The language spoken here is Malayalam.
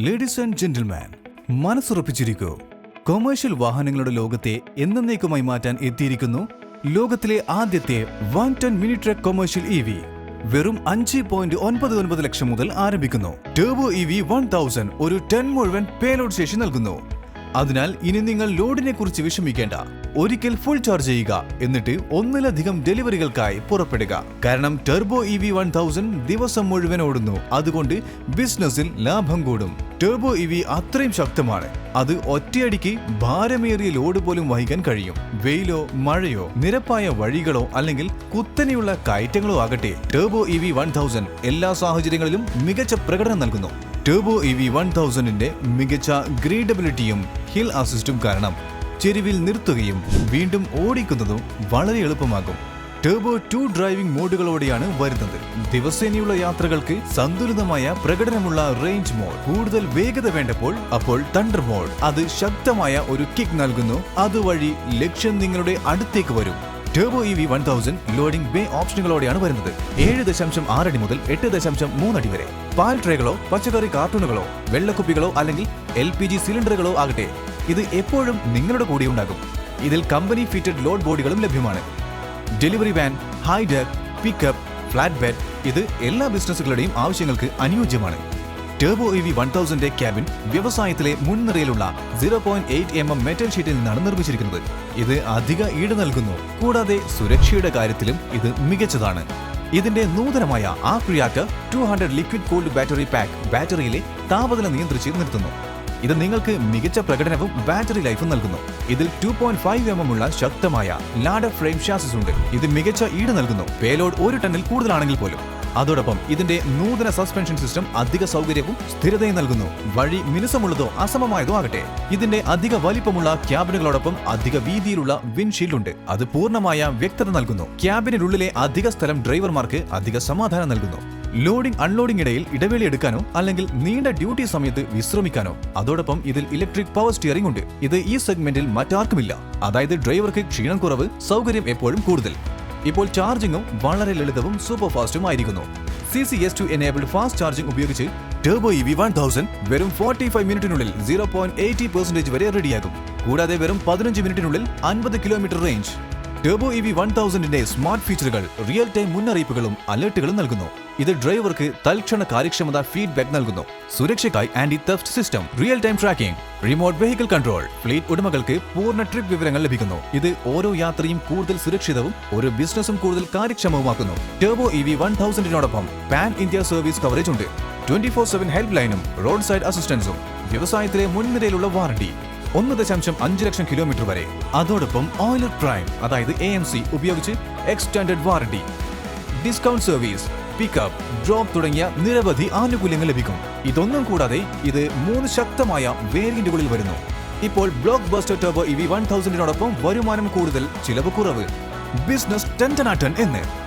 ലേഡീസ് ആൻഡ് ജെന്റിൽമാൻ മനസ്സുറപ്പിച്ചിരിക്കൂ. കൊമേഴ്ഷ്യൽ വാഹനങ്ങളുടെ ലോകത്തെ എന്നേക്കുമായി മാറ്റാൻ എത്തിയിരിക്കുന്നു ലോകത്തിലെ ആദ്യത്തെ one ton mini truck commercial E V വെറും അഞ്ച് പോയിന്റ് ഒൻപത് ഒൻപത് ലക്ഷം മുതൽ ആരംഭിക്കുന്നു. Turbo E V one thousand ഒരു ടെൻ മുഴുവൻ പേലോഡ് ശേഷി നൽകുന്നു. അതിനാൽ ഇനി നിങ്ങൾ ലോഡിനെ കുറിച്ച് വിഷമിക്കേണ്ട. ഒരിക്കൽ ഫുൾ ചാർജ് ചെയ്യുക. എന്നിട്ട് ഒന്നിലധികം ഡെലിവറികൾക്കായി പുറപ്പെടുക. കാരണം Turbo E V one thousand ദിവസം മുഴുവൻ ഓടുന്നു. അതുകൊണ്ട് ബിസിനസ്സിൽ ലാഭം കൂടും. ടെർബോ ഇ വി അത്രയും ശക്തമാണ്. അത് ഒറ്റയടിക്ക് ഭാരമേറിയ ലോഡ് പോലും വഹിക്കാൻ കഴിയും. വെയിലോ മഴയോ നിരപ്പായ വഴികളോ അല്ലെങ്കിൽ കുത്തനെയുള്ള കയറ്റങ്ങളോ ആകട്ടെ Turbo E V one thousand എല്ലാ സാഹചര്യങ്ങളിലും മികച്ച പ്രകടനം നൽകുന്നു. ടേബോ ഇ വി വൺ തൗസൻഡിന്റെ മികച്ച ഗ്രേഡബിലിറ്റിയും ഹിൽ അസിസ്റ്റും കാരണം ചെരുവിൽ നിർത്തുകയും വീണ്ടും ഓടിക്കുന്നതും വളരെ എളുപ്പമാകും. ടേബോ ടു ഡ്രൈവിംഗ് മോഡുകളോടെയാണ് വരുന്നത്. ദിവസേനയുള്ള യാത്രകൾക്ക് സന്തുലിതമായ പ്രകടനമുള്ള റേഞ്ച് മോഡ് കൂടുതൽ വേഗത വേണ്ടപ്പോൾ അപ്പോൾ തണ്ടർ മോഡ് അത് ശക്തമായ ഒരു കിക്ക് നൽകുന്നു. അതുവഴി ലക്ഷ്യം നിങ്ങളുടെ അടുത്തേക്ക് വരും. Turbo E V one thousand loading bay ഓപ്ഷനുകളോടെയാണ് വരുന്നത്. ഏഴ് ദശാംശം ആറടി മുതൽ എട്ട് ദശാംശം മൂന്നടി വരെ. പാൽ ട്രേകളോ പച്ചക്കറി കാർട്ടൂണുകളോ വെള്ളക്കുപ്പികളോ അല്ലെങ്കിൽ എൽ പി ജി സിലിണ്ടറുകളോ ആകട്ടെ ഇത് എപ്പോഴും നിങ്ങളുടെ കൂടെ ഉണ്ടാകും. ഇതിൽ കമ്പനി ഫിറ്റഡ് ലോഡ് ബോഡികളും ലഭ്യമാണ്. Delivery van high hider pickup flat bed ഇത് എല്ലാ ബിസിനസ്സുകളുടെയും ആവശ്യങ്ങൾക്ക് അനുയോജ്യമാണ്. Turbo E V one thousand cabin വ്യവസായത്തിലെ മുൻനിരയിലുള്ള zero point eight M M metal ഷീറ്റിൽ നിന്നാണ് നിർമ്മിച്ചിരിക്കുന്നത്. ഇത് അധിക ഈട് നൽകുന്നു. കൂടാതെ സുരക്ഷയുടെ കാര്യത്തിലും ഇത് മികച്ചതാണ്. ഇതിന്റെ നൂതനമായ arc reactor two hundred liquid cold battery pack ബാറ്ററിയിലെ താപനില നിയന്ത്രിച്ച് നിർത്തുന്നു. ഇത് നിങ്ങൾക്ക് മികച്ച പ്രകടനവും ബാറ്ററി ലൈഫും നൽകുന്നു. ഇതിൽ two point five M M ഉള്ള ശക്തമായ ലാഡർ ഫ്രെയിം ഷാസിസ് ഉണ്ട്. ഇത് മികച്ച ഈട് നൽകുന്നു. പേലോഡ് ഒരു ടണ്ണിൽ കൂടുതലാണെങ്കിൽ പോലും. അതോടൊപ്പം ഇതിന്റെ നൂതന സസ്പെൻഷൻ സിസ്റ്റം അധിക സൗകര്യവും സ്ഥിരതയും നൽകുന്നു. വഴി മിനുസമുള്ളതോ അസമമായതോ ആകട്ടെ. ഇതിന്റെ അധിക വലിപ്പമുള്ള ക്യാബിനുകളോടൊപ്പം അധിക വീതിയിലുള്ള വിൻഷീൽഡ് ഉണ്ട്. അത് പൂർണമായ വ്യക്തത നൽകുന്നു. ക്യാബിനുള്ളിലെ അധിക സ്ഥലം ഡ്രൈവർമാർക്ക് അധിക സമാധാനം നൽകുന്നു. ലോഡിംഗ് അൺലോഡിംഗ് ഇടയിൽ ഇടവേള എടുക്കാനോ അല്ലെങ്കിൽ നീണ്ട ഡ്യൂട്ടി സമയത്ത് വിശ്രമിക്കാനോ. അതോടൊപ്പം ഇതിൽ ഇലക്ട്രിക് പവർ സ്റ്റിയറിംഗ് ഉണ്ട്. ഇത് ഈ സെഗ്മെന്റിൽ മറ്റാർക്കുമില്ല. അതായത് ഡ്രൈവർക്ക് ക്ഷീണം കുറവ് സൗകര്യം എപ്പോഴും കൂടുതൽ. ഇപ്പോൾ ചാർജിങ്ങും വളരെ ലളിതവും സൂപ്പർ ഫാസ്റ്റും ആയിരിക്കുന്നു. C C S two enabled fast charging ഉപയോഗിച്ച് Turbo E V one thousand വെറും ഫോർട്ടി ഫൈവ് മിനിറ്റിനുള്ളിൽ സീറോ പോയിന്റ് എയ്റ്റി പെർസെന്റേജ് വരെ റെഡിയാകും കൂടാതെ വെറും പതിനഞ്ച് മിനിറ്റിനുള്ളിൽ അൻപത് kilometre range Turbo E V one തൗസൻഡിന്റെ smart ഫീച്ചറുകൾ റിയൽ ടൈം മുന്നറിയിപ്പുകളും അലേർട്ടുകളും നൽകുന്നു. ഇത് ഡ്രൈവർക്ക് തൽക്ഷണ കാര്യക്ഷമത ഫീഡ്ബാക്ക് നൽകുന്നു. സുരക്ഷയ്ക്കായി anti theft system real time tracking remote vehicle control fleet ഉടമകൾക്ക് പൂർണ ട്രിപ്പ് വിവരങ്ങൾ ലഭിക്കുന്നു. ഇത് ഓരോ യാത്രയും കൂടുതൽ സുരക്ഷിതവും ഒരു ബിസിനസ്സും കൂടുതൽ കാര്യക്ഷമവുമാക്കുന്നു. ടേബോ ഇ വി വൺ തൗസൻഡിനോടൊപ്പം പാൻ ഇന്ത്യ സർവീസ് കവറേജ് ഉണ്ട്. ട്വന്റി ഫോർ സെവൻ ഹെൽപ്പ് ലൈനും റോഡ് സൈഡ് അസിസ്റ്റൻസും വ്യവസായത്തിലെ മുൻനിരയിലുള്ള വാറണ്ടി ഒന്ന് ദശാംശം അഞ്ച് ലക്ഷം കിലോമീറ്റർ വരെ. അതോടൊപ്പം ഓയിലർ പ്രൈം അതായത് എ എം സി ഉപയോഗിച്ച് extended warranty discount service pickup drop തുടങ്ങിയ നിരവധി ആനുകൂല്യങ്ങൾ ലഭിക്കും. ഇതൊന്നും കൂടാതെ ഇത് മൂന്ന് ശക്തമായ വേരിയന്റുകളിൽ വരുന്നു. ഇപ്പോൾ blockbuster Turbo E V one തൗസൻഡിനോടൊപ്പം വരുമാനം കൂടുതൽ ചിലവ് കുറവ്. ബിസിനസ് ടെന്റനാട്ടൻ എന്ന്.